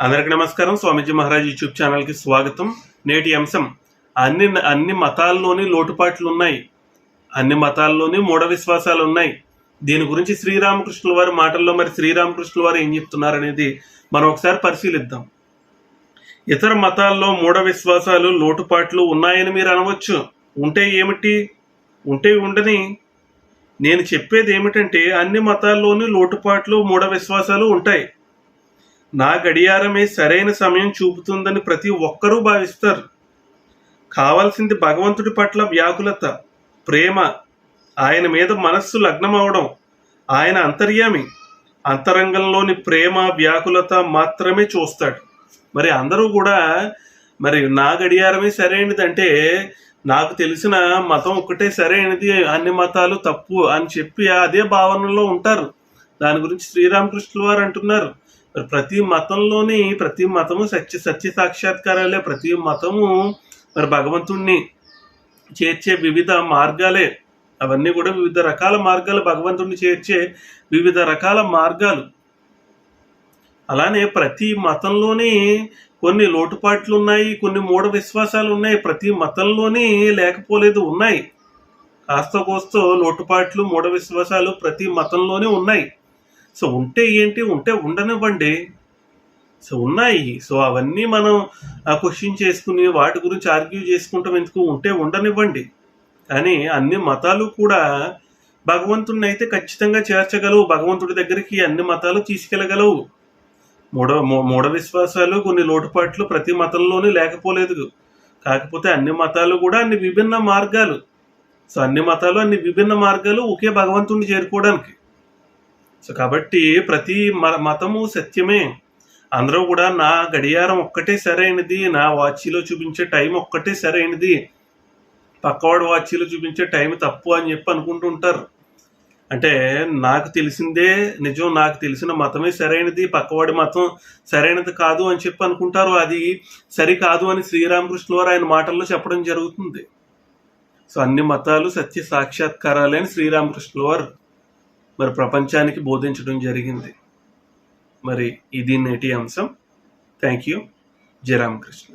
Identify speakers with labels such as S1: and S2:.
S1: అందరికీ నమస్కారం. స్వామీజీ మహారాజ్ యూట్యూబ్ ఛానల్కి స్వాగతం. నేటి అంశం అన్ని అన్ని మతాల్లోని లోటుపాట్లు ఉన్నాయి అన్ని మతాల్లోని మూఢ విశ్వాసాలు ఉన్నాయి దీని గురించి శ్రీరామకృష్ణుల వారి మాటల్లో మరి శ్రీరామకృష్ణుల వారు ఏం చెప్తున్నారనేది మనం ఒకసారి పరిశీలిద్దాం. ఇతర మతాల్లో మూఢ విశ్వాసాలు లోటుపాట్లు ఉన్నాయని మీరు అనవచ్చు. ఉంటే ఏమిటి? ఉంటే ఉండని. నేను చెప్పేది ఏమిటంటే అన్ని మతాల్లోని లోటుపాట్లు మూఢ విశ్వాసాలు ఉంటాయి. నా గడియారమే సరైన సమయం చూపుతుందని ప్రతి ఒక్కరూ భావిస్తారు. కావాల్సింది భగవంతుడి పట్ల వ్యాకులత ప్రేమ ఆయన మీద మనస్సు లగ్నమవడం ఆయన అంతర్యామి అంతరంగంలోని ప్రేమ వ్యాకులత మాత్రమే చూస్తాడు. మరి అందరూ కూడా మరి నా గడియారమే సరైనది అంటే నాకు తెలిసిన మతం ఒక్కటే సరైనది అన్ని మతాలు తప్పు అని చెప్పి అదే భావనలో ఉంటారు. దాని గురించి శ్రీరామకృష్ణుల వారు అంటున్నారు. మరి ప్రతి మతంలోని ప్రతి మతము సత్య సత్య సాక్షాత్కారాలే ప్రతి మతము మరి భగవంతుణ్ణి చేర్చే వివిధ మార్గాలే. అవన్నీ కూడా వివిధ రకాల మార్గాలు భగవంతుడిని చేర్చే వివిధ రకాల మార్గాలు. అలానే ప్రతి మతంలోని కొన్ని లోటుపాట్లు ఉన్నాయి కొన్ని మూఢ విశ్వాసాలు ఉన్నాయి ప్రతి మతంలోని లేకపోలేదు ఉన్నాయి. కాస్త కోస్తో లోటుపాట్లు మూఢ విశ్వాసాలు ప్రతి మతంలోనే ఉన్నాయి. సో ఉంటే ఏంటి? ఉంటే ఉండనివ్వండి. సో ఉన్నాయి. సో అవన్నీ మనం క్వశ్చన్ చేసుకుని వాటి గురించి ఆర్గ్యూ చేసుకుంటాం ఎందుకు? ఉంటే ఉండనివ్వండి. కానీ అన్ని మతాలు కూడా భగవంతుడిని అయితే ఖచ్చితంగా చేర్చగలవు. భగవంతుడి దగ్గరికి అన్ని మతాలు తీసుకెళ్ళగలవు. మూఢ మూ- మూఢ విశ్వాసాలు కొన్ని లోటుపాట్లు ప్రతి మతంలోనూ లేకపోలేదు. కాకపోతే అన్ని మతాలు కూడా అన్ని విభిన్న మార్గాలు. సో అన్ని మతాలు అన్ని విభిన్న మార్గాలు ఒకే భగవంతుడిని చేరుకోవడానికి. సో కాబట్టి ప్రతి మతము సత్యమే. అందరూ కూడా నా గడియారం ఒక్కటే సరైనది నా వాచీలో చూపించే టైం ఒక్కటే సరైనది. పక్కవాడు వాచీలో చూపించే టైం తప్పు అని చెప్పి అనుకుంటుంటారు అంటే నాకు తెలిసిందే నిజం నాకు తెలిసిన మతమే సరైనది పక్కవాడి మతం సరైనది కాదు అని చెప్పి అనుకుంటారు. అది సరికాదు అని శ్రీరామకృష్ణ వారు ఆయన మాటల్లో చెప్పడం జరుగుతుంది. సో అన్ని మతాలు సత్య సాక్షాత్కారాలే అని శ్రీరామకృష్ణ వారు. మరి ప్రపంచానికి బోధించడం జరిగింది. మరి ఇది నేటి అంశం. Thank you Jayaramakrishna